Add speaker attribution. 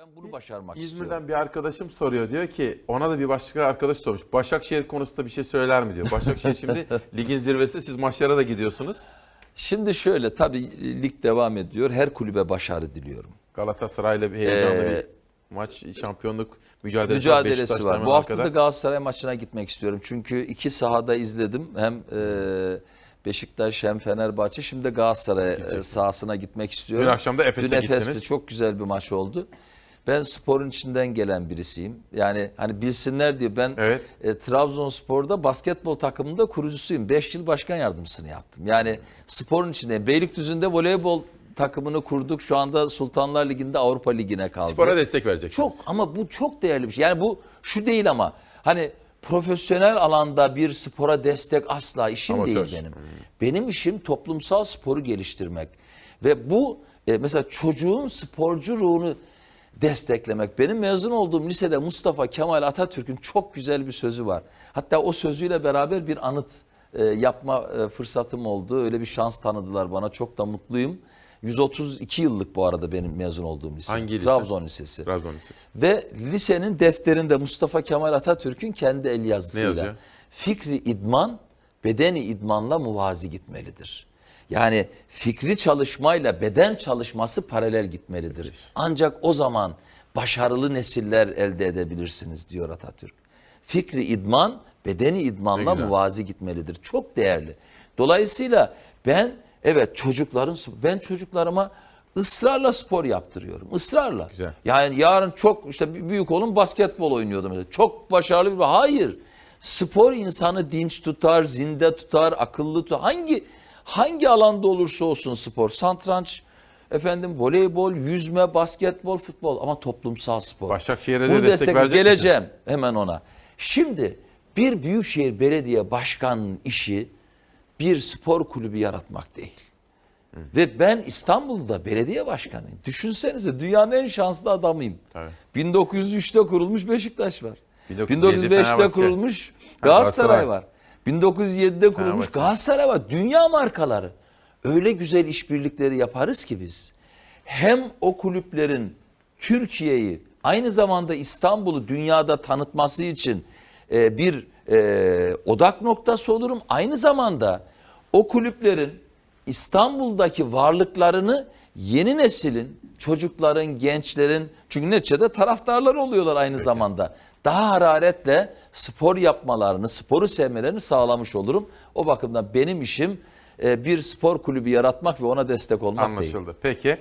Speaker 1: Ben bunu başarmak
Speaker 2: İzmir'den
Speaker 1: istiyorum.
Speaker 2: bir arkadaşım soruyor diyor ki ona da bir başka arkadaş sormuş. Başakşehir konusunda bir şey söyler mi diyor. Başakşehir şimdi ligin zirvesinde siz maçlara da gidiyorsunuz.
Speaker 1: Şimdi şöyle tabii lig devam ediyor. Her kulübe başarı diliyorum.
Speaker 2: Galatasaray'la bir heyecanlı
Speaker 1: Ee,
Speaker 2: bir maç şampiyonluk mücadelesi, var.
Speaker 1: mücadelesi var. Bu hafta da. Galatasaray maçına gitmek istiyorum. Çünkü iki sahada izledim. Hem e, Beşiktaş hem Fenerbahçe. Şimdi de Galatasaray e, sahasına gitmek istiyorum.
Speaker 2: Dün akşam da Efes'e
Speaker 1: Dün Efes'te
Speaker 2: gittiniz.
Speaker 1: çok güzel bir maç oldu. Ben sporun içinden gelen birisiyim. Yani hani bilsinler diye ben
Speaker 2: Evet.
Speaker 1: e, Trabzonspor'da basketbol takımında kurucusuyum. 5 yıl başkan yardımcısını yaptım. Yani sporun içindeyim. Beylikdüzü'nde voleybol takımını kurduk. Şu anda Sultanlar Ligi'nde Avrupa Ligi'ne kaldı.
Speaker 2: Spora destek vereceksiniz.
Speaker 1: Çok ama bu çok değerli bir şey. Yani bu şu değil ama hani profesyonel alanda bir spora destek asla işim
Speaker 2: Amatör.
Speaker 1: değil benim. Benim işim toplumsal sporu geliştirmek. Ve bu e, mesela çocuğun sporcu ruhunu desteklemek. Benim mezun olduğum lisede Mustafa Kemal Atatürk'ün çok güzel bir sözü var. Hatta o sözüyle beraber bir anıt e, yapma e, fırsatım oldu. Öyle bir şans tanıdılar bana. Çok da mutluyum. 132 yıllık bu arada benim mezun olduğum lise.
Speaker 2: Hangi lise?
Speaker 1: Trabzon Lisesi.
Speaker 2: Trabzon Lisesi.
Speaker 1: Ve lisenin defterinde Mustafa Kemal Atatürk'ün kendi el
Speaker 2: Ne
Speaker 1: yazısıyla
Speaker 2: yazıyor?
Speaker 1: fikri idman bedeni idmanla muvazi gitmelidir. Yani fikri çalışmayla beden çalışması paralel gitmelidir. Ancak o zaman başarılı nesiller elde edebilirsiniz diyor Atatürk. Fikri idman bedeni idmanla muvazi gitmelidir. Çok değerli. Dolayısıyla ben evet çocukların ben çocuklarıma ısrarla spor yaptırıyorum. Israrla.
Speaker 2: Güzel.
Speaker 1: Yani yarın çok işte büyük oğlum basketbol oynuyordu mesela. Çok başarılı bir hayır. Spor insanı dinç tutar, zinde tutar, akıllı tutar. Hangi hangi alanda olursa olsun spor, satranç, efendim voleybol, yüzme, basketbol, futbol ama toplumsal spor.
Speaker 2: Başakşehir'e de
Speaker 1: Bunu
Speaker 2: destek
Speaker 1: destek
Speaker 2: verecek
Speaker 1: geleceğim hemen ona. Şimdi bir büyükşehir belediye başkanının işi bir spor kulübü yaratmak değil. Ve ben İstanbul'da belediye başkanıyım. Düşünsenize dünyanın en şanslı adamıyım.
Speaker 2: Tabii.
Speaker 1: 1903'te kurulmuş Beşiktaş var.
Speaker 2: 1907
Speaker 1: 1905'te
Speaker 2: Fenerbahçe.
Speaker 1: kurulmuş
Speaker 2: Galatasaray.
Speaker 1: Galatasaray var. 1907'de kurulmuş
Speaker 2: Fenerbahçe.
Speaker 1: Galatasaray var. Dünya markaları. Öyle güzel işbirlikleri yaparız ki biz. Hem o kulüplerin Türkiye'yi aynı zamanda İstanbul'u dünyada tanıtması için e, bir e, odak noktası olurum. Aynı zamanda o kulüplerin İstanbul'daki varlıklarını yeni neslin, çocukların, gençlerin çünkü neticede taraftarlar oluyorlar aynı zamanda. Daha hararetle spor yapmalarını, sporu sevmelerini sağlamış olurum. O bakımdan benim işim e, bir spor kulübü yaratmak ve ona destek olmak değil.
Speaker 2: Anlaşıldı. Peki.